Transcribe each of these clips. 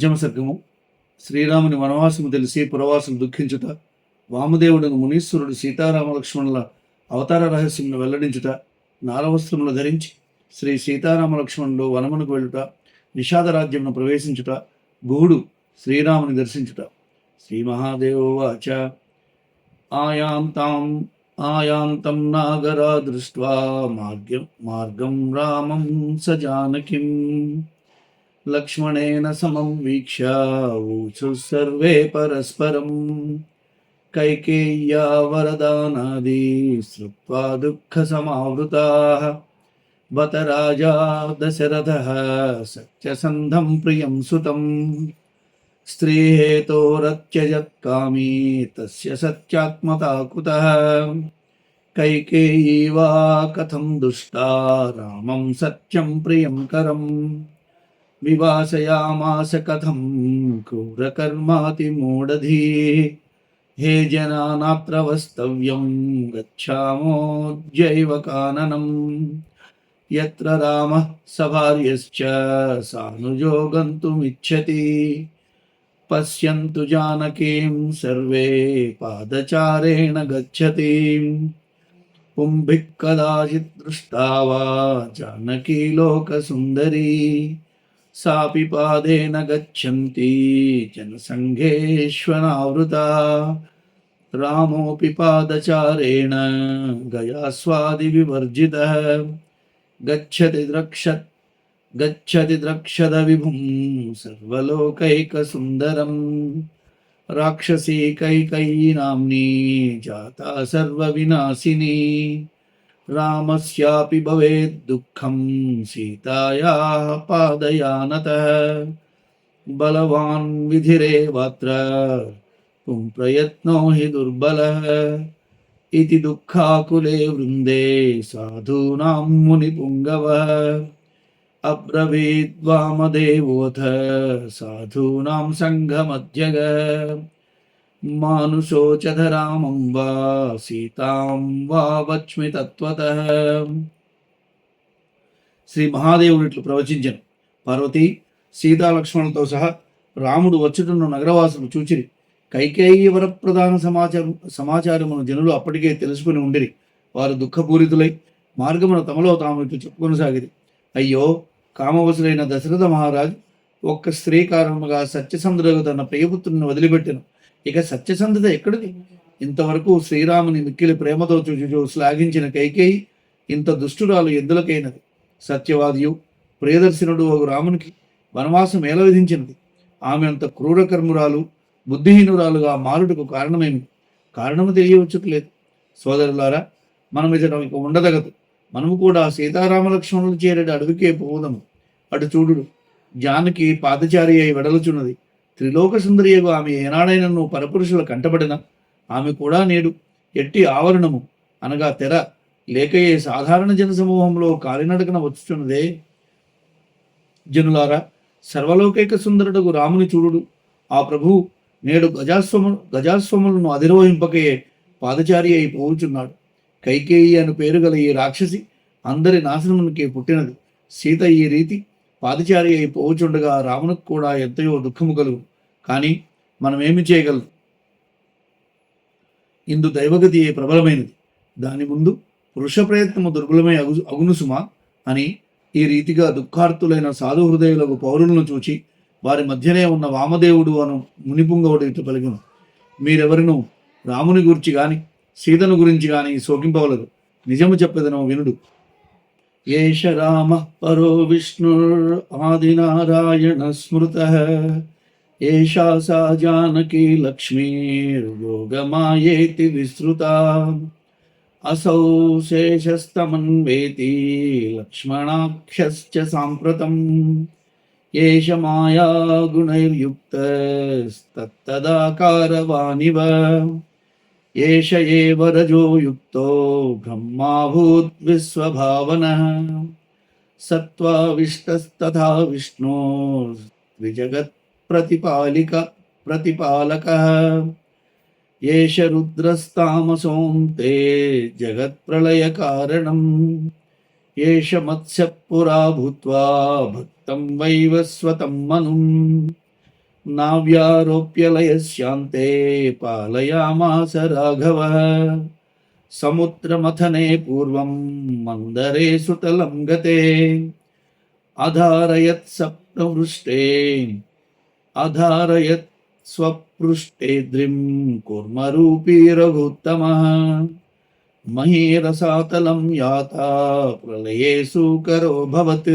పంచమ సర్గము శ్రీరాముని వనవాసము తెలిసి పురవాసులు దుఃఖించుట వామదేవుడును మునీశ్వరుడు సీతారామ లక్ష్మణుల అవతార రహస్యమును వెల్లడించుట నారవస్త్రములు ధరించి శ్రీ సీతారామ లక్ష్మణులు వనమునకు వెళ్ళుట నిషాదరాజ్యమును ప్రవేశించుట గూడు శ్రీరాముని దర్శించుట. శ్రీ మహాదేవోవాచ ఆయాంతాం ఆయాంతం నాగరా దృష్ట్వా మార్గం మార్గం రామం స జానకిం. లక్ష్మణేన సమం వీక్ష్య ఊచు సర్వే పరస్పరం కైకేయ్యా వరదానాది శ్రుత్వా దుఃఖ సమావృతా బత రాజా దశరథ సత్యసంధం ప్రియం సుతం స్త్రీహేతోరత్యజత్కామీ తస్య సత్యాత్మతా కుతః కైకేయీ వా కథం దుష్టా రామం సత్యం విభాషయామాస కథం క్రూరకర్మాతిమూఢధీ హే జనానాత్ర వస్తవ్యం గచ్చామోజ్జైవ కాననం ఎత్ర రామ సభార్యశ్చ సానుజో గంతుమిచ్చతి పశ్యంతు జానకీం సర్వే పాదచారేణ గచ్చతి పుంభిక్ కదాచిత్ దృష్టావా జానకీ లోకసుందరీ सापि पादेन गच्छन्ति। जनसङ्घेष्वनावृता। रामोऽपि पादचारेण गयास्वादिविवर्जितः। गच्छति द्रक्ष, गच्छति द्रक्षदविभुं सर्वलोकैकसुन्दरं राक्षसी कैकयी नाम्नी जाता सर्वविनाशिनी। రామస్యాపి భవేద్ దుఃఖం సీతాయా పాదయానత బలవాన్ విధిరేవాత్ర ప్రయత్నో హి దుర్బల ఇది దుఃఖాకులే వృందే సాధూనాం మునిపుంగవ అబ్రవీద్వామదేవోథ సాధూనాం సంఘమధ్యగ మానుషోచధ రామం వా సీతాం వా వచ్మి తత్వత శ్రీ మహాదేవుడు ఇట్లు ప్రవచించను పార్వతి సీతాలక్ష్మణులతో సహా రాముడు వచ్చుతున్న నగరవాసులు చూచిరి. కైకేయి వరప్రధాన సమాచారం సమాచారమును జనులు అప్పటికే తెలుసుకుని ఉండిరి. వారు దుఃఖపూరితులై మార్గమున తమలో తాము ఇట్లు చెప్పుకొనసాగిరి. అయ్యో కామవసులైన దశరథ మహారాజ్ ఒక్క స్త్రీ కారణముగా సత్యసంద్రకు తన ప్రియపుత్రుని వదిలిపెట్టెను. ఇక సత్యసంధత ఎక్కడిది? ఇంతవరకు శ్రీరాముని మిక్కిలి ప్రేమతో చూచుచూ శ్లాఘించిన కైకేయి ఇంత దుష్టురాలు ఎద్దులకైనది సత్యవాదియు ప్రియదర్శనుడు ఒక రామునికి వనవాసం ఎలా విధించినది? ఆమె అంత క్రూరకర్మురాలు బుద్ధిహీనురాలుగా మారుటకు కారణమేమి? కారణము తెలియవచ్చుకులేదు సోదరులారా మనం ఇతను ఉండదగదు. మనము కూడా సీతారామ లక్ష్మణులు చేరేడు అడవికే పోదాము అటు చూడుడు జానకి పాదచారి అయి వెడలుచున్నది. త్రిలోక సుందరియగు ఆమె ఏనాడైనా నువ్వు పరపురుషుల కంటబడిన? ఆమె కూడా నేడు ఎట్టి ఆవరణము అనగా తెర లేకయే సాధారణ జన సమూహంలో కాలినడకన వచ్చుచున్నదే. జనులారా సర్వలోకైక సుందరుడకు రాముని చూడుడు. ఆ ప్రభు నేడు గజాస్వము గజాస్వములను అధిరోహింపకయే పాదచారి అయి పోవుచున్నాడు. కైకేయి అని పేరు గల ఈ రాక్షసి అందరి నాశనమునికి పుట్టినది. సీత ఈ రీతి పాదచారి అయి పోవుచుండగా రామునికి కూడా ఎంతయో దుఃఖము కలుగు కానీ మనం ఏమి చేయగలం? ఇందు దైవగతి ప్రబలమైనది? దాని ముందు పురుష ప్రయత్నము దుర్బలమై అగు అగునుసుమా అని ఈ రీతిగా దుఃఖార్తులైన సాధు హృదయులకు పౌరులను చూచి వారి మధ్యనే ఉన్న వామదేవుడు అను మునిపుంగవుడు ఇటు పలికిను. మీరెవరిను రాముని గురించి కాని సీతను గురించి గాని శోకింపవలరు. నిజము చెప్పేదను వినుడు. ఏష రామ పరో విష్ణుర్ ఆదినారాయణ స్మృత एषा सा जानकी लक्ष्मीर्योगमायेति विस्तृता। असौ शेषस्तमन्वेति लक्ष्मणाख्यश्च साम्प्रतम्। एष मायागुणैर्युक्तस्तत्तदाकारवानिव एष एव रजो युक्तो ब्रह्माभूद्विश्वभावनः सत्त्वाविष्टस्तथा विष्णोर्द्विजगत् प्रतिपालिक प्रतिपालकः एष रुद्रस्तामसोऽन्ते जगत्प्रलयकारणम् एष मत्स्यः पुरा भूत्वा भक्तं वैवस्वतं मनुम् नाव्यारोप्यलयस्यान्ते पालयामास राघवः समुद्रमथने पूर्वं मन्दरे सुतलं गते अधारयत्सप्तवृष्टे सप्तवृष्टे अधारयत् स्वपृष्टे द्रिं कूर्मरूपी रघुत्तमः महीरसातलं याता प्रलये सुकरोऽभवत्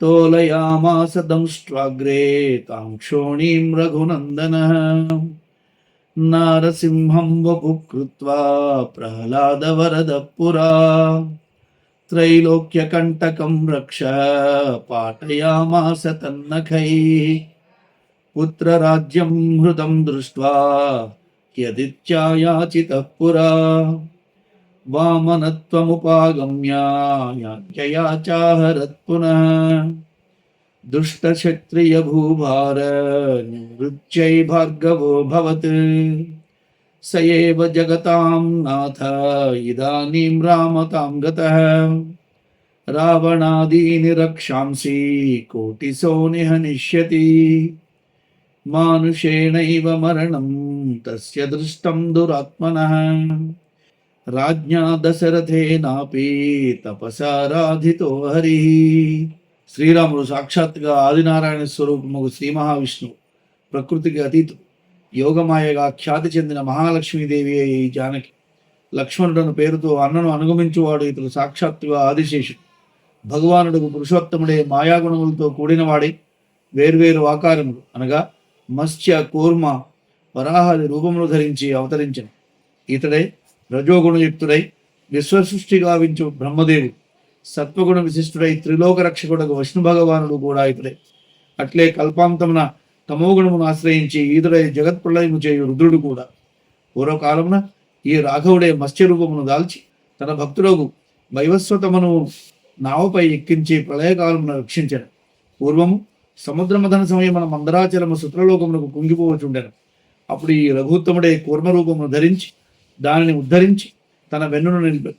तोलयामास दंष्ट्वाग्रे तां क्षोणीं रघुनन्दनः नारसिंहं वपु कृत्वा प्रह्लादवरदः पुरा त्रैलोक्यकण्टकं रक्ष पाटयामास तन्नखैः पुत्रराज्यं हृतं दृष्ट्वा यदिच्छायाचितः पुरा। वामनत्वमुपागम्य याज्ञया चाहरत् पुनः। दुष्टक्षत्रियभूभार निवृत्यै भार्गवो भवत्। स एव जगतां नाथ, इदानीं रामतां गतः। रावणादीनि रक्षांसि, कोटिसो निहनिष्यति। మానుషేణైవ మరణం తస్య దృష్టం దురాత్మన రాజ్ఞా దశరథేనాపి తపసారాధితో హరి శ్రీరాముడు సాక్షాత్గా ఆదినారాయణ స్వరూపముగు శ్రీ మహావిష్ణువు ప్రకృతికి అతీతం యోగమాయగా ఖ్యాతి చెందిన మహాలక్ష్మీదేవి అయి జానకి। లక్ష్మణుడను పేరుతో అన్నను అనుగమించువాడు ఇతడు సాక్షాత్తుగా ఆదిశేషుడు। భగవానుడు పురుషోత్తముడే మాయాగుణములతో కూడినవాడే వేర్వేరు ఆకారములు అనగా మత్స్య కూర్మ వరాహాది రూపములు ధరించి అవతరించిన. ఇతడే రజోగుణయుక్తుడై విశ్వసృష్టి గావించు బ్రహ్మదేవుడు సత్వగుణ విశిష్టుడై త్రిలోక రక్షకుడకు విష్ణు భగవానుడు కూడా ఇతడే అట్లే కల్పాంతమున తమోగుణమును ఆశ్రయించి ఈదుడై జగత్ప్రళయము చేయు రుద్రుడు కూడా. పూర్వకాలమున ఈ రాఘవుడే మత్స్య రూపమును దాల్చి తన భక్తులకు వైవస్వతమును నావపై ఎక్కించి ప్రళయకాలమును రక్షించాడు పూర్వము సముద్రమథన మన మందరాచలము శుత్రలోకములకు కుంగిపోవచుండెను అప్పుడు ఈ రఘుత్తముడే కూర్మరూపమును ధరించి దానిని ఉద్ధరించి తన వెన్నును నిలిపాడు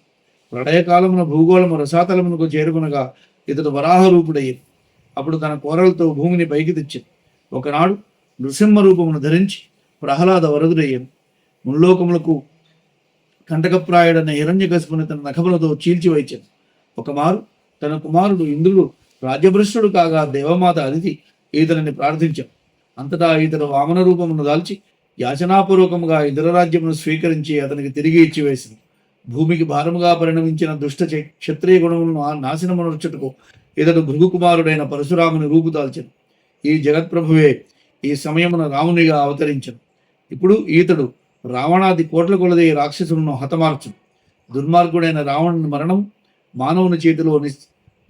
ప్రళయకాలమున భూగోళము రసాతలమునకు చేరుకునగా ఇతడు వరాహ రూపుడయ్యింది అప్పుడు తన కోరలతో భూమిని పైకి తెచ్చింది ఒకనాడు నృసింహ రూపమును ధరించి ప్రహ్లాద వరదుడయ్యాను ముల్లోకములకు హిరణ్య గశపుని తన నఖములతో చీల్చివైచాను ఒకమారు తన కుమారుడు ఇంద్రుడు రాజ్యభ్రష్టుడు కాగా దేవమాత అదితి ఈతనిని ప్రార్థించాడు అంతటా ఇతడు వామన రూపమును దాల్చి యాచనాపూర్వకముగా ఇతర రాజ్యమును స్వీకరించి అతనికి తిరిగి ఇచ్చివేసింది భూమికి భారముగా పరిణమించిన దుష్ట క్షత్రియ గుణములను నాశనమునర్చుటకు ఇతడు భృగుకుమారుడైన పరశురాముని రూపుదాల్చను ఈ జగత్ప్రభువే ఈ సమయమున రామునిగా అవతరించను. ఇప్పుడు ఈతడు రావణాది కోట్ల కొలది రాక్షసులను హతమార్చును. దుర్మార్గుడైన రావణుని మరణం మానవుని చేతిలో నిశ్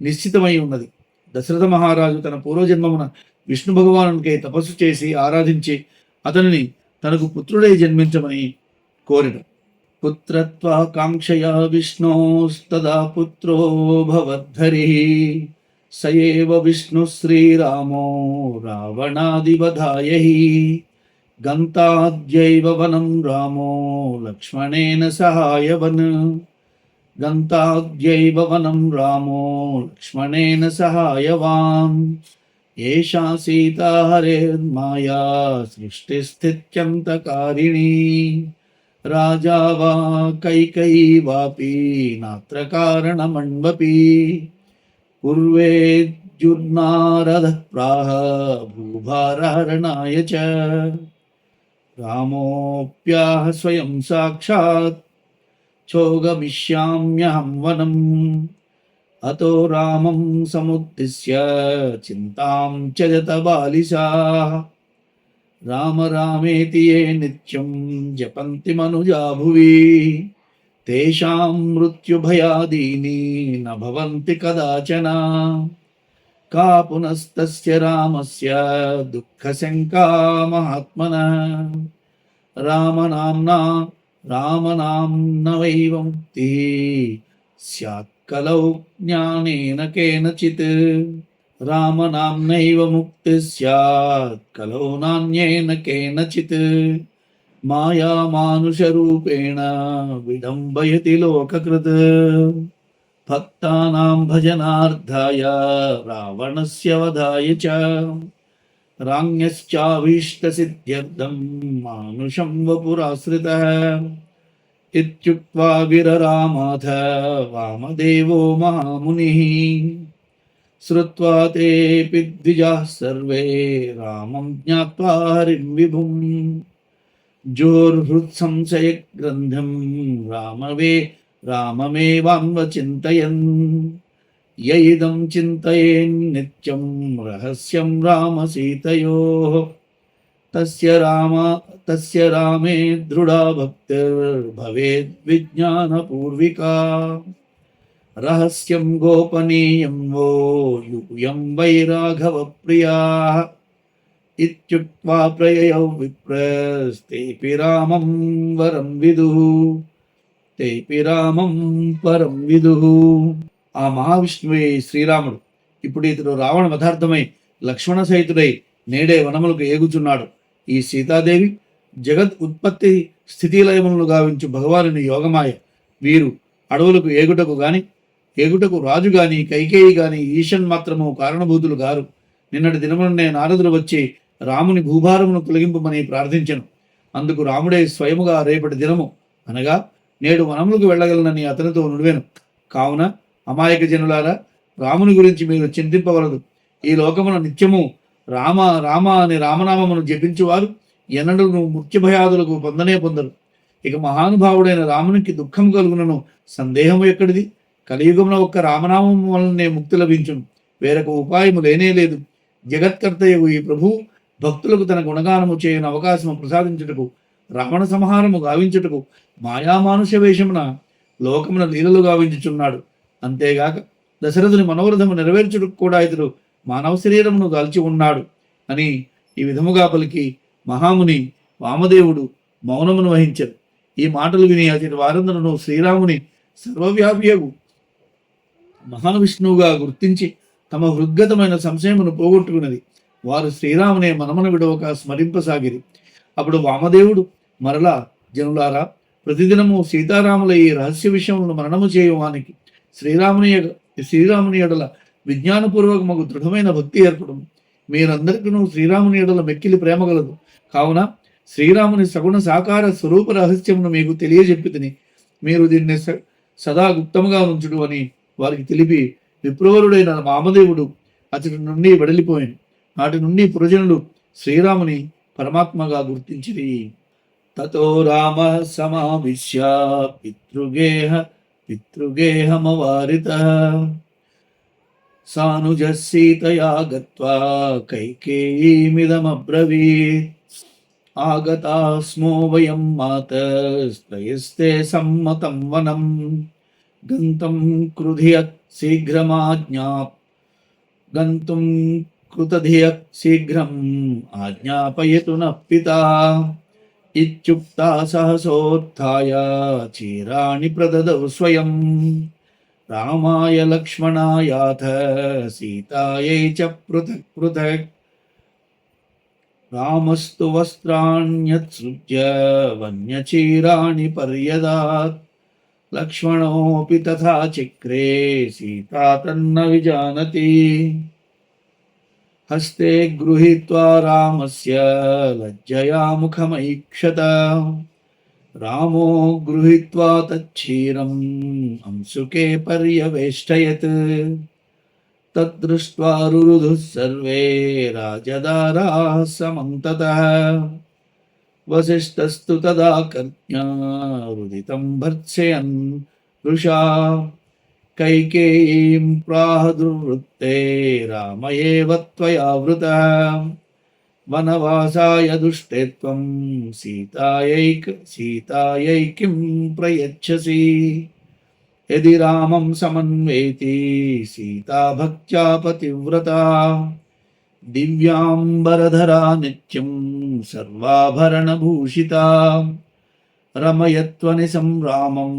నిశ్చితమై ఉన్నది. దశరథ మహారాజు తన పూర్వజన్మమున విష్ణు భగవానునికై తపస్సు చేసి ఆరాధించి అతనిని తనకు పుత్రుడై జన్మించమని కోరిన. పుత్రత్వాకాంక్షయా విష్ణోస్తదా పుత్రో భవద్ధరి. స ఏవ విష్ణు శ్రీరామో రావణాదివధాయ గంతాద్యైవ వనం రామో లక్ష్మణేన సహాయవన్. గంతాద్యైవ వనం రామో లక్ష్మణేన సహాయవాన్ ఏషా సీతా హరేర్మాయా సృష్టిస్థిత్యంతకారిణీ రాజా వా కైకయీ వాపి నాత్ర కారణమణ్వపి పూర్వేజుర్నారద ప్రాహ భూభారహరణాయ చ రామోప్యాహ స్వయం సాక్షాత్ चोगमिष्याम्यहं वनम्। अतो रामं समुद्दिश्य चिन्तां च जतबालिशाः राम रामेति ये नित्यं जपन्ति मनुजा भुवि। तेषां मृत्युभयादीनि न भवन्ति कदाचन। का पुनस्तस्य रामस्य दुःखशङ्का महात्मनः। रामनाम्ना ैव मुक्तिः स्यात्कलौ ज्ञानेन केनचित्। रामनाम्नैव मुक्तिः स्यात्। कलौ नान्येन केनचित्। मायामानुषरूपेण विडम्बयति लोककृत्। भक्तानां भजनार्थाय रावणस्य वधाय च। राङ्यश्चाभीष्टसिद्ध्यर्थं मानुषं वपुराश्रितः इत्युक्त्वा विररामाथ वामदेवो महामुनिः श्रुत्वा तेऽपि द्विजाः सर्वे रामं ज्ञात्वा हरिं विभुम् जोर्हृत्संशयग्रन्थिं रामवे राममेवान्वचिन्तयन् యైదం చింతయేన్నిత్యం రహస్యం రామసీతయోః తస్య రామ తస్య రామే దృఢా భక్తిర్భవేద్ విజ్ఞానపూర్వికా. రహస్యం గోపనీయం వో యూయం వైరాఘవప్రియా. ఇత్యుక్త్వా ప్రయయౌ విప్రస్తేపి రామం వరం విదుః. తేపి రామం పరం విదుః. ఆ మహావిష్ణువే శ్రీరాముడు. ఇప్పుడు ఇతడు రావణ పదార్థమై లక్ష్మణ సహితుడై నేడే వనములకు ఏగుచున్నాడు. ఈ సీతాదేవి జగత్ ఉత్పత్తి స్థితిలయములను గావించు భగవానుని యోగమాయ. వీరు అడవులకు ఏగుటకు గాని ఏగుటకు రాజు గాని కైకేయి గాని ఈశన్ మాత్రము కారణభూతులు గారు. నిన్నటి దినమునే నారదులు వచ్చి రాముని భూభారమును తొలగింపమని ప్రార్థించను. అందుకు రాముడే స్వయముగా రేపటి దినము అనగా నేడు వనములకు వెళ్ళగలనని అతనితో నుడివెను. కావున అమాయక జనులారా రాముని గురించి మీరు చింతింపవలదు. ఈ లోకమున నిత్యము రామ రామ అనే రామనామమును జపించువారు ఎన్నడూ ముఖ్య భయాదులకు పొందనే పొందరు. ఇక మహానుభావుడైన రామునికి దుఃఖం కలుగునను సందేహము ఎక్కడిది? కలియుగమున ఒక్క రామనామం వలనే ముక్తి లభించును. వేరొక ఉపాయము లేనే లేదు. జగత్కర్తయగు ఈ ప్రభు భక్తులకు తన గుణగానము చేయని అవకాశము ప్రసాదించుటకు రావణ సంహారము గావించుటకు మాయామానుష వేషమున లోకమున లీలలు గావించుచున్నాడు. అంతేగాక దశరథుని మనోరథము నెరవేర్చుటకు కూడా ఇతడు మానవ శరీరమును దాల్చి ఉన్నాడు అని ఈ విధముగా పలికి మహాముని వామదేవుడు మౌనమును వహించారు ఈ మాటలు విని అతని వారందరూ శ్రీరాముని సర్వవ్యాపియగు మహావిష్ణువుగా గుర్తించి తమ హృద్గతమైన సంశయమును పోగొట్టుకున్నది. వారు శ్రీరామునే మనమన విడవక స్మరింపసాగిరి. అప్పుడు వామదేవుడు మరలా జనులారా ప్రతిదినము సీతారాముల ఈ రహస్య విషయములను మరణము చేయవానికి శ్రీరాముని శ్రీరాముని ఎడల విజ్ఞానపూర్వకమగు దృఢమైన భక్తి ఏర్పడం మీరందరికీ శ్రీరాముని ఎడల మెక్కిలి ప్రేమ కలదు కావున శ్రీరాముని సగుణ సాకార స్వరూప రహస్యమును మీకు తెలియజెప్పి తిని మీరు దీన్ని స- సదా గుప్తముగా ఉంచుడు అని వారికి తెలిపి విప్రవరుడైన మామదేవుడు అతడి నుండి వెడలిపోయాను. నాటి నుండి పురజనులు శ్రీరాముని పరమాత్మగా గుర్తించిరి. తతో రామ సమావిశ్య పితృగేహ పితృగేహమవారిత సానుజ సీతయా గత్వా కైకేయీమిదమబ్రవీత్ ఆగతాస్మో వయం మాతస్తయస్తే సమ్మతం వనం గంతం కృధియత్ శీఘ్రమాజ్ఞా గంతుం కృతధియత్ శీఘ్రం ఆజ్ఞాపయతు నః इत्युक्ता सहसोत्थाय चीराणि प्रददौ स्वयं। रामाय लक्ष्मणायाथ सीतायै च पृथक् पृथक्। रामस्तु वस्त्राण्यत्सृज्य वन्यचीराणि पर्यदात्। लक्ष्मणोऽपि तथा चिक्रे सीता तन्न विजानति। విజానతి హస్తే గృహీత్వా రామస్య లజ్జయా ముఖమైక్షత రామో గృహీత్వా తచ్చీరం అంశుకే పర్యవేష్టయత్ తద్దృష్ట్వా రురుధుः సర్వే రాజదారాः సమంతతः వసిష్ఠస్తు తదా కర్ణ్యా రుదితం భర్త్సయన్ వృషా कैकेयीं प्राह दुर्वृत्ते राम एव त्वया वृतः वनवासाय दुष्टे त्वं सीतायैक सीतायै किं प्रयच्छसि यदि रामं समन्वेति सीता भक्त्या पतिव्रता दिव्याम्बरधरा नित्यं सर्वाभरणभूषिता రమయత్వని సంరామం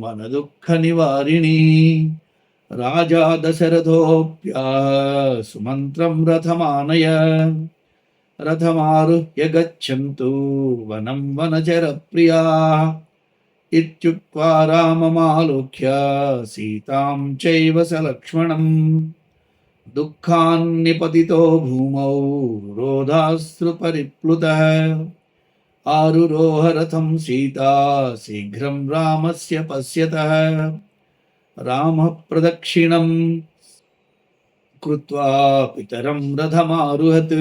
మన దుఃఖ నివారిణి రాజా దశరథోప్యా సుమంత్రం రథమానయ రథమారుహ్య గచ్చంతు వనం వనచర ప్రియా ఇత్యుక్త్వా రామమాలోక్య సీతాం చైవ సలక్ష్మణం దుఃఖాన్ని పతితో భూమౌ రోధాశ్రుపరిప్లుతః ఆరురోహరథం సీతా శీఘ్రం రామస్య పశ్యత రామ ప్రదక్షిణం కృత్వా పితరం రథమారుహత్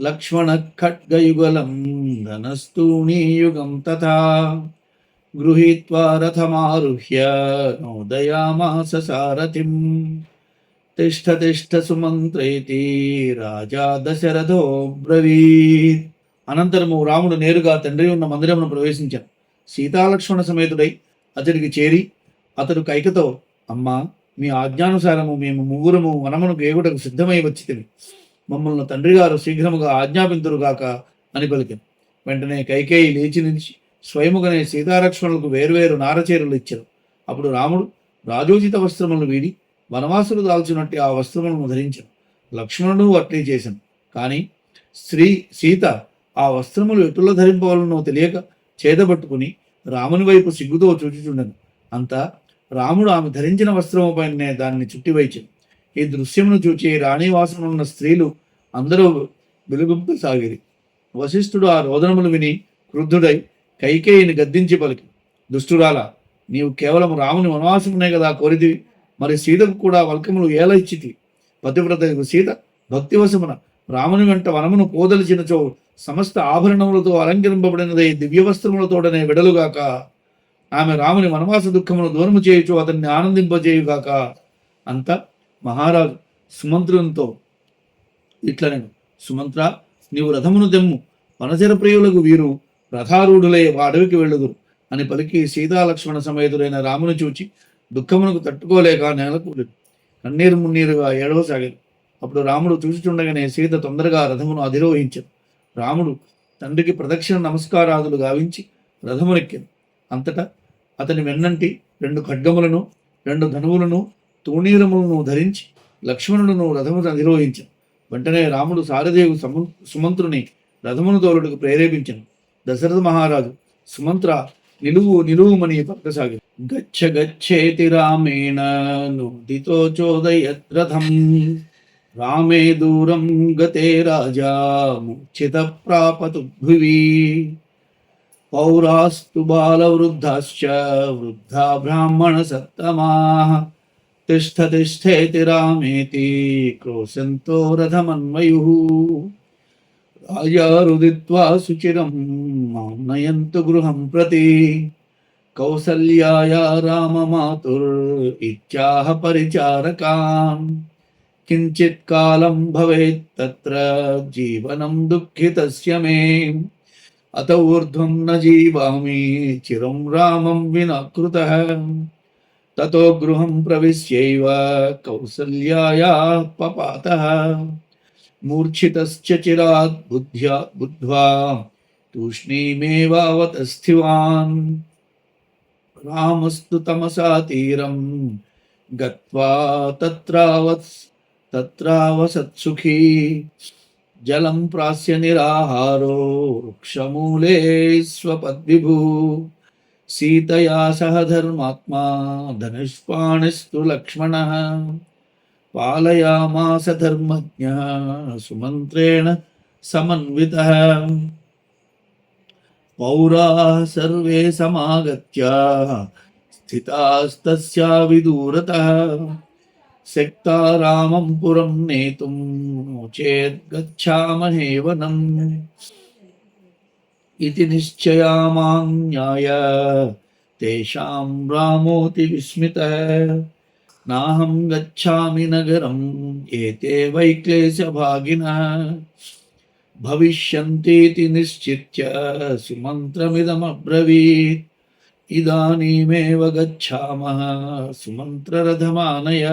లక్ష్మణ ఖడ్గయుగలం ధనస్తూణీయుగం తథా గృహీత్వా రథమారుహ్య నోదయామాస సారథిం తిష్ఠ తిష్ఠ సుమంత్రేతి రాజా దశరథో బ్రవీత్ అనంతరము రాముడు నేరుగా తండ్రి ఉన్న మందిరమును ప్రవేశించాడు. సీతాలక్ష్మణ సమేతుడై అతడికి చేరి అతడు కైకతో అమ్మా మీ ఆజ్ఞానుసారము మేము ముగ్గురము వనమును గేగుటకు సిద్ధమై వచ్చితివి మమ్మల్ని తండ్రి గారు శీఘ్రముగా ఆజ్ఞాపింతురుగాక అని పలికాను. వెంటనే కైకేయి లేచి నిలిచి స్వయముగానే సీతాలక్ష్మణులకు వేరువేరు నారచీరలు ఇచ్చారు అప్పుడు రాముడు రాజోచిత వస్త్రములను వీడి వనవాసులు దాల్చినట్టు ఆ వస్త్రములను ధరించాను. లక్ష్మణుడు అట్లే చేశాను కానీ స్త్రీ సీత ఆ వస్త్రములు ఎటులో ధరింపవలనో తెలియక చేతబట్టుకుని రాముని వైపు సిగ్గుతో చూచుచుండను. అంతా రాముడు ఆమె ధరించిన వస్త్రము పైనే దానిని చుట్టివైచాను ఈ దృశ్యమును చూచి రాణివాసమున్న స్త్రీలు అందరూ వెలుగుంపు సాగిరి. వశిష్ఠుడు ఆ రోదనములు విని క్రుద్ధుడై కైకేయిని గద్దించి పలికి దుష్టురాల నీవు కేవలం రాముని వనవాసమునే కదా కోరిదివి మరి సీతకు కూడా వల్కములు ఏల ఇచ్చితి పతివ్రత సీత భక్తివశమున రాముని వెంట వనమును పోదలిచినచో సమస్త ఆభరణములతో అలంకరింపబడినదై దివ్య వస్త్రములతోడనే విడలుగాక. ఆమె రాముని వనవాస దుఃఖమును దూరము చేయుచు అతన్ని ఆనందింపజేయుగాక. అంత మహారాజు సుమంత్రునితో. ఇట్లనెను సుమంత్ర నీవు రథమును దెమ్ము వనచర ప్రియులకు వీరు రథారూఢులై అడవికి వెళ్ళదురు అని పలికి సీతాలక్ష్మణ సమేతుడైన రాముని చూచి దుఃఖమునకు తట్టుకోలేక నేలకూలేదు కన్నీరు మున్నీరుగా ఏడవసాగారు. అప్పుడు రాముడు చూచుచుండగానే సీత తొందరగా రథమును అధిరోహించారు రాముడు తండ్రికి ప్రదక్షిణ నమస్కారాదులు గావించి రథమునెక్కాను. అంతటా అతని వెన్నంటి రెండు ఖడ్గములను రెండు ధనువులను తూణీరములను ధరించి లక్ష్మణులను రథమును నిర్వహించాను. వెంటనే రాముడు సారదేవి సము సుమంత్రుని రథమును తోలుటకు ప్రేరేపించను. దశరథ మహారాజు సుమంత్ర నిలువు నిలువుమని పక్కసాగి గచ్చ గచ్చేతి రామేణ నుదితో చోదయత్ రథం. రామే దూరం గతే రాజా ముచిత ప్రాపతు భువి. పౌరాస్తు బాలవృద్ధాశ్చ వృద్ధా బ్రాహ్మణ సత్తమా తిష్ట తిష్టేతి రామేతి క్రోశంతో రథమన్వయు. రాజా రుదిత్వా సుచిరం మాం నయంతు గృహం ప్రతి. కౌసల్యాయ రామమాతుర్ ఇచ్చాహ పరిచారకాన్. కించిత్ కాలం భవేత్ తత్ర జీవనం దుఃఖితస్య మే అత ఊర్ధ్వం న జీవామి చిరం రామం వినా కృతః తతో గృహం ప్రవిశ్యైవ కౌసల్యాయా పపాతః మూర్ఛితశ్చ చిరాత్ బుద్ధ్యా బుద్ధ్వా తూష్ణీమేవావతస్థివాన్ రామస్తు తమసా తీరం గత్వా తత్రావత్ తత్రావసత్సుఖీ జలం ప్రాస్య నిరాహారో వృక్షమూలే స్వపద్విభూ సీతయా సహ ధర్మాత్మా ధనుష్పాణిస్తు లక్ష్మణ పాలయామాస ధర్మజ్ఞ సుమంత్రేణ సమన్విత పౌరా సర్వే సమాగత్య స్థితాస్తస్యా విదూరతః शक्तारामं पुरं नेतुं नो चेत् गच्छामहे वनम् इति निश्चयामाज्ञाय तेषां रामोऽति विस्मितः। नाहं गच्छामि नगरं, एते वैक्लेशभागिनः भविष्यन्तीति निश्चित्य सुमन्त्रमिदमब्रवीत्। ఇదానీమే గచ్ఛామः సుమంత్రరథమానయ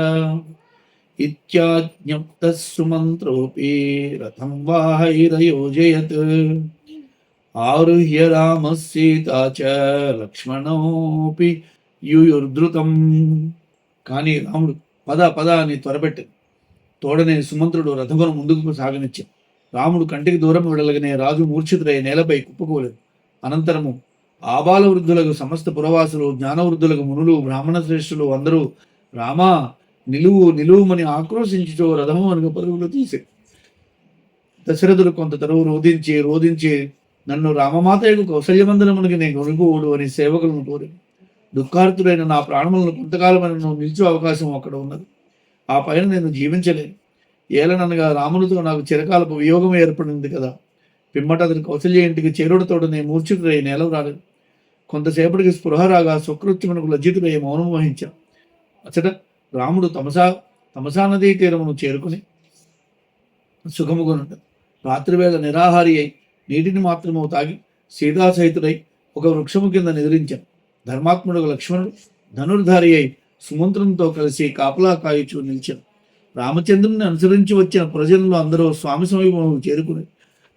ఇత్యాజ్ఞప్త సుమంత్రోపి రథం వాహైరయోజయత్ ఆరుహ్య రామ సీతా చ లక్ష్మణోపి యుయుర్ధృతం కానీ రాముడు పద పద అని త్వరపెట్టాడు తోడనే సుమంత్రుడు రథమును ముందుకు సాగనిచ్చాడు. రాముడు కంటికి దూరం వెళ్ళగనే రాజు మూర్ఛితుడై నేలపై కుప్పకూలేదు అనంతరము ఆబాల వృద్ధులకు సమస్త పురవాసులు జ్ఞానవృద్ధులకు మునులు బ్రాహ్మణ శ్రేష్ఠులు అందరూ రామా నిలువు నిలువుమని ఆక్రోశించుటో రథము అనగా పరుగులు తీసే. దశరథుడు కొంత తరువు రోధించి రోధించి నన్ను రామమాతయ్యకు కౌశల్యమందనమునికి నేను కొనుగోడు అని సేవకులను కోరి దుఃఖార్తుడైన నా ప్రాణములను కొంతకాలమైన నువ్వు నిలిచే అవకాశం అక్కడ ఉన్నది. ఆ పైన నేను జీవించలేను. ఏలననగా రామునితో నాకు చిరకాలపు వియోగం ఏర్పడింది కదా. పిమ్మట అతని కౌశల్య ఇంటికి చేరుడతోడు నేను మూర్ఛితుడై నేల రాలేదు. కొంతసేపటికి స్పృహ రాగా సుకృత్యమునకు లజ్జితుడై మౌనం వహించా. అచ్చట రాముడు తమసా తమసా నదీ తీరమును చేరుకుని సుఖముగొనుండ రాత్రివేళ నిరాహారి అయి నీటిని మాత్రము తాగి సీతాసహితుడై ఒక వృక్షము కింద నిద్రించాను. ధర్మాత్ముడు లక్ష్మణుడు ధనుర్ధారి అయి సుమంత్రంతో కలిసి కాపలా కాయుచు నిలిచాను. రామచంద్రుని అనుసరించి వచ్చిన ప్రజలను అందరూ స్వామి సమీపంలో చేరుకుని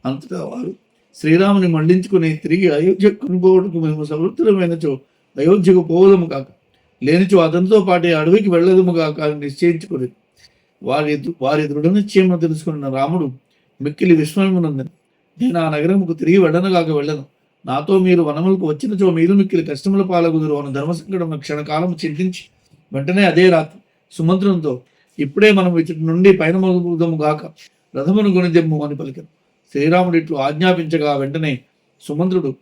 అంతటా వారు శ్రీరాముని మళ్ళించుకుని తిరిగి అయోధ్య కొనుగోడుకు మేము సమృద్ధులమైనచో అయోధ్యకు పోవదము కాక లేనిచో అతనితో పాటే అడవికి వెళ్ళదము కాక అని నిశ్చయించుకుని వారి వారి దృఢ నిశ్చయము తెలుసుకున్న రాముడు మిక్కిలి విస్మయమునందని నేను ఆ నగరముకు తిరిగి వెళ్ళనుగాక వెళ్ళను. నాతో మీరు వనములకు వచ్చినచో మీరు మిక్కిలి కష్టముల పాలగుదురు అని ధర్మసంకటం క్షణకాలం చింతించి వెంటనే అదే రాత్రి సుమంత్రంతో ఇప్పుడే మనం ఇచ్చటి నుండి పైన మొదలుదాము గాక రథమును గుణిదెమ్ము అని పలికారు శ్రీరాముడు ఇట్లు ఆజ్ఞాపించగా వెంటనే సుమంత్రుడు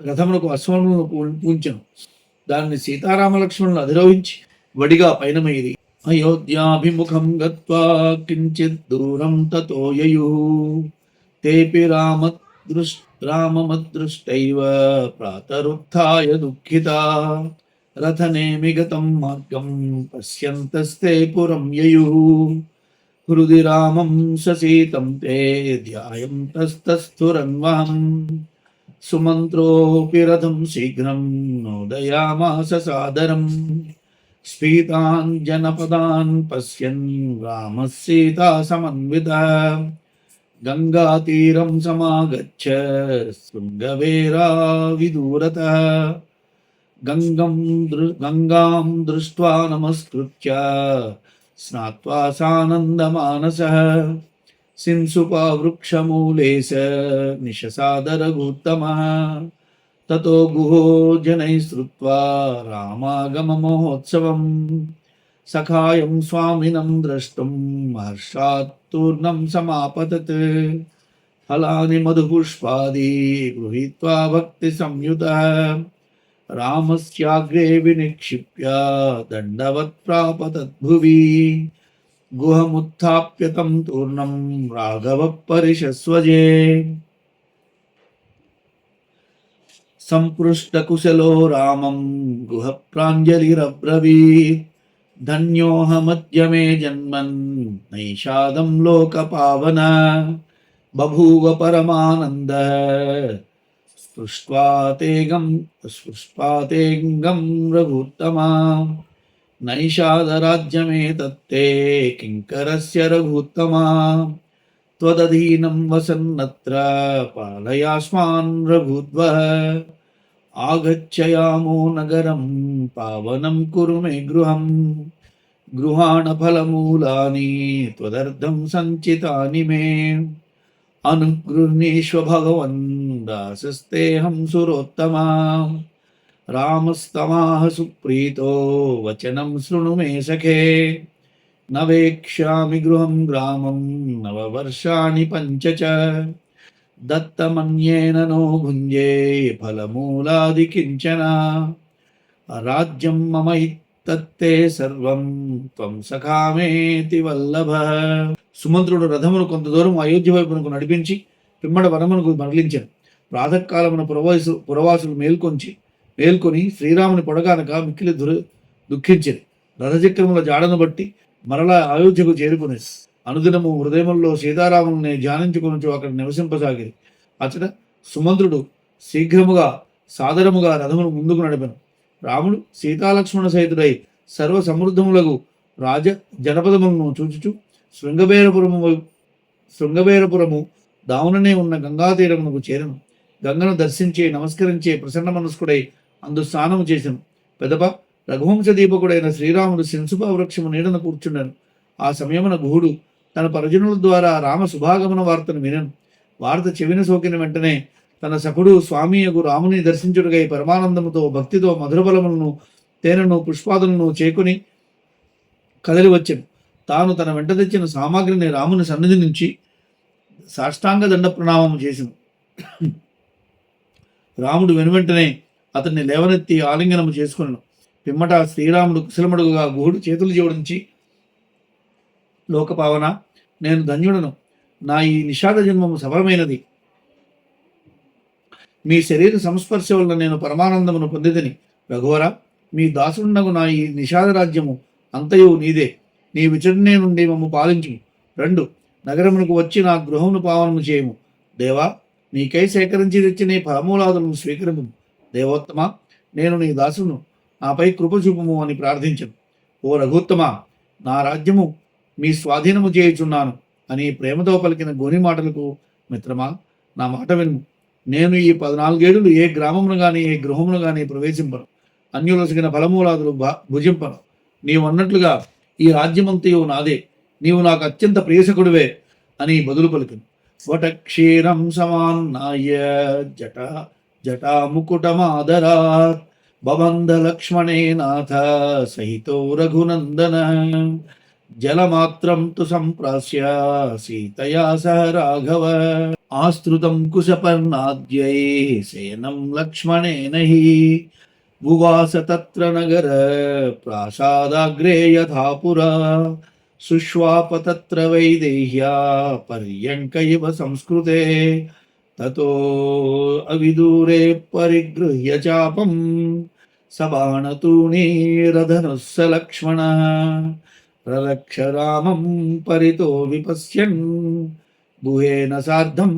రథమునకు అశ్వములను పూంచాను దానిని సీతారామ లక్ష్మణులు అధిరోహించి వడిగా పైనమైది అయోధ్యాభిముఖం గత్వా కించిత్ దూరం తతో యయు. తేపి రామ దృష్ రామమదృష్టైవ ప్రాతరుత్య దుఃఖిత రథనేమిగతం మార్గం పశ్యంతస్తే పురం యయు. హృది రామం ససీతం తే ధ్యాయం తస్తస్థురన్వహం సుమంత్రోऽपि రథం శీఘ్రం నోదయామాస సాదరం స్ఫీతాన్ జనపదాన్ పశ్యన్ రామः సీతా సమన్విత గంగాతీరం సమాగచ్చ శృంగవేరా విదూరత గంగం దృ గంగాం దృష్ట్వా నమస్కృత్య स्नात्वा सानन्दमानसः सिंसुपावृक्षमूले स निशसादरगुत्तमः ततो गुहो जनैः श्रुत्वा रामागममहोत्सवं सखायं स्वामिनं द्रष्टुं महर्षात्तूर्णं समापतत् फलानि मधुपुष्पादि गृहीत्वा भक्तिसंयुतः రామస్యాగ్రే వినిక్షిప్య దండవత్ప్రాప తద్భువి గుహముత్ప్య తం తూర్ణం రాఘవ పరిషస్వజే సంపృష్టకుశలో రామం గుహ ప్రాంజలిరబ్రవీత్ ధన్యోహమద్య మే జన్మన్ నైషాదం లోకపావన. బభూవ పరమానంద स्पृष्ट्वा तेगं स्पृष्ट्वा तेऽङ्गं रघुत्तमा। नैषादराज्यमेतत्ते किङ्करस्य रघुत्तमा। त्वदधीनं वसन्नत्र पालयास्मान् रघुद्वः। आगच्छयामो नगरं, पावनं कुरु मे गृहम्। गृहाणफलमूलानि त्वदर्थं सञ्चितानि मे। अनुगृह्णीष्व भगवन् दासस्तेऽहं सुरोत्तमा। रामस्तमाः सुप्रीतो, वचनं शृणु मे सखे। न वेक्ष्यामि गृहं ग्रामं, नववर्षाणि पञ्च च दत्तमन्येन नो भुञ्जे, फलमूलादि किंचन। राज्यं ममैतत्ते सर्वं, त्वं सखामेति वल्लभः। సుమంత్రుడు రథమును కొంత దూరం అయోధ్య వైపునకు నడిపించి పిమ్మడ వనమునకు మరలించాడు. ప్రాతకాలమున పురవాసు పురవాసులు మేల్కొంచి మేల్కొని శ్రీరాముని పొడగానక మిక్కిలి దురు దుఃఖించింది రథచక్రముల జాడను బట్టి మరలా అయోధ్యకు చేరుకుని అనుదినము హృదయముల్లో సీతారాముల్ని ధ్యానించుకొని అక్కడ నివసింపసాగింది అతడ సుమంత్రుడు శీఘ్రముగా సాదరముగా రథమును ముందుకు నడిపను. రాముడు సీతాలక్ష్మణ సహితుడై సర్వ సమృద్ధములకు రాజ జనపదములను చూచుచు శృంగబేరపురము శృంగబేరపురము దావుననే ఉన్న గంగా తీరమునకు చేరను. గంగను దర్శించే నమస్కరించే ప్రసన్న మనస్కుడై అందు స్నానము చేశాను పెదప రఘువంశ దీపకుడైన శ్రీరాముడు శింసుప వృక్షము నీడను కూర్చున్నాను ఆ సమయమున గుహుడు తన పరిజనుల ద్వారా రామ శుభాగమన వార్తను వినను. వార్త చెవిన సోకిన వెంటనే తన సఖుడు స్వామియగు రాముని దర్శించుడుగై పరమానందముతో భక్తితో మధురబలములను తేనెను పుష్పాదులను చేకుని కదలి వచ్చాను తాను తన వెంట తెచ్చిన సామాగ్రిని రాముని సన్నిధి నుంచి సాష్టాంగ దండ ప్రణామం చేసిన రాముడు వెనువెంటనే అతన్ని లేవనెత్తి ఆలింగనము చేసుకున్నాను పిమ్మట శ్రీరాముడు కుశలమడుగుగా గుహుడు చేతులు జోడించి లోకపావన నేను ధన్యుడను. నా ఈ నిషాద జన్మము సఫలమైనది మీ శరీర సంస్పర్శ వల్ల నేను పరమానందమును పొందిదని రఘువర మీ దాసుడునకు నా ఈ నిషాద రాజ్యము అంతయు నీదే. నీ విచరణే నుండి మమ్ము పాలించు. రెండు నగరమునకు వచ్చి నా గృహమును పావనము చేయము. దేవా నీకై సేకరించి తెచ్చిన ఈ ఫలమూలాదులను స్వీకరింపు. దేవోత్తమ నేను నీ దాసును. నాపై కృప చూపుము అని ప్రార్థించను. ఓ రఘుత్తమ నా రాజ్యము మీ స్వాధీనము చేయుచున్నాను అని ప్రేమతో పలికిన గోని మాటలకు మిత్రమా నా మాట విను నేను ఈ పద్నాలుగేడులు ఏ గ్రామమును కానీ ఏ గృహమును కానీ ప్రవేశింపను. అన్యులసిగిన ఫలమూలాదులు భా- భుజింపను. నీవు అన్నట్లుగా ఈ రాజ్యమంతయు నాదే. నీవు నాకు అత్యంత ప్రియసకుడివే అని బదులు పలికిను వటక్షీరం సమాన్నాయ జట జటా ముకుటమాదరా భవంద లక్ష్మణే నాథ సహితో రఘునందన. జలమాత్రం తు సంప్రాస్య సీతయా సహ రాఘవ. ఆస్తృతం కుశపర్ణాద్యై శయనం లక్ష్మణేన హి భువాస తత్ర నగర ప్రాసాదాగ్రే యథా పురా సుష్వాప తత్ర వైదేహ్యా పర్యంక ఇవ సంస్కృతే తతో అవిదూరే పరిగృహ్య చాపం సబాణతూణీరధనుస్స లక్ష్మణ ప్రలక్ష రామం పరితో విపశ్యన్ గుహేన సార్ధం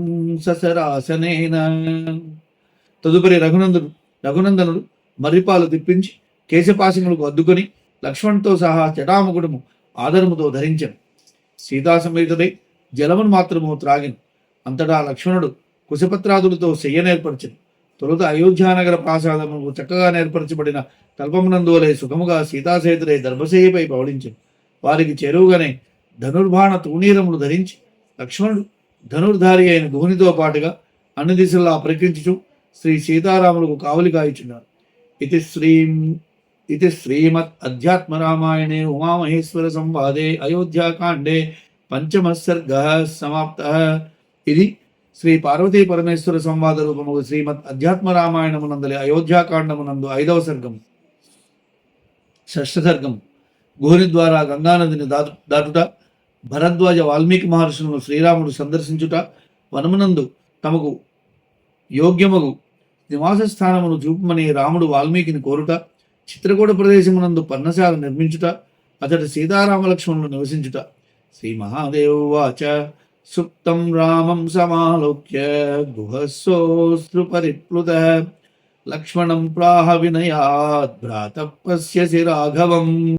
ససరాసనేన తదుపరి రఘునందుడు రఘునందనుడు మర్రిపాలు తిప్పించి కేశపాశములకు అద్దుకొని లక్ష్మణ్తో సహా జటాముకుడుము ఆదరముతో ధరించను. సీతా సమేతుడై జలమును మాత్రము త్రాగిను. అంతటా లక్ష్మణుడు కుశపత్రాదులతో శయ్యనేర్పరచను. తొలుత అయోధ్యానగర ప్రాసాదము చక్కగా నేర్పరచబడిన కల్పమునందువలే సుఖముగా సీతాసేతుడై దర్భశయ్యపై పవడించను వారికి చేరువుగానే ధనుర్బాణ తూణీరములు ధరించి లక్ష్మణుడు ధనుర్ధారి అయిన గుహునితో పాటుగా అన్ని దిశల్లో పరికించుచు శ్రీ సీతారాములకు కావలిగా ఇచ్చున్నారు ఇది శ్రీం ఇది శ్రీమత్ అధ్యాత్మ రామాయణే ఉమామహేశ్వర సంవాదే అయోధ్యాకాండే పంచమ సర్గ సమాప్త ఇది శ్రీ పార్వతీ పరమేశ్వర సంవాద రూపము శ్రీమద్ అధ్యాత్మ రామాయణమునందలి అయోధ్యాకాండమునందు ఐదవ సర్గం షష్ఠ సర్గం గుహని ద్వారా గంగానదిని దాటు దాటుట భరద్వాజ వాల్మీకి మహర్షులను శ్రీరాముడు సందర్శించుట వనమునందు తమకు యోగ్యమగు నివాస స్థానమును చూపమని రాముడు వాల్మీకిని కోరుట చిత్రకూట ప్రదేశమునందు పర్ణశాల నిర్మించుట అతడి సీతారామ లక్ష్మణులు నివసించుట. శ్రీ మహాదేవువాచ సుప్తం రామం సమాలోక్య గుహస్సోస్త్రు పరిప్లుత. లక్ష్మణం ప్రాహ వినయాద్ భ్రాత పశ్యసి రాఘవం.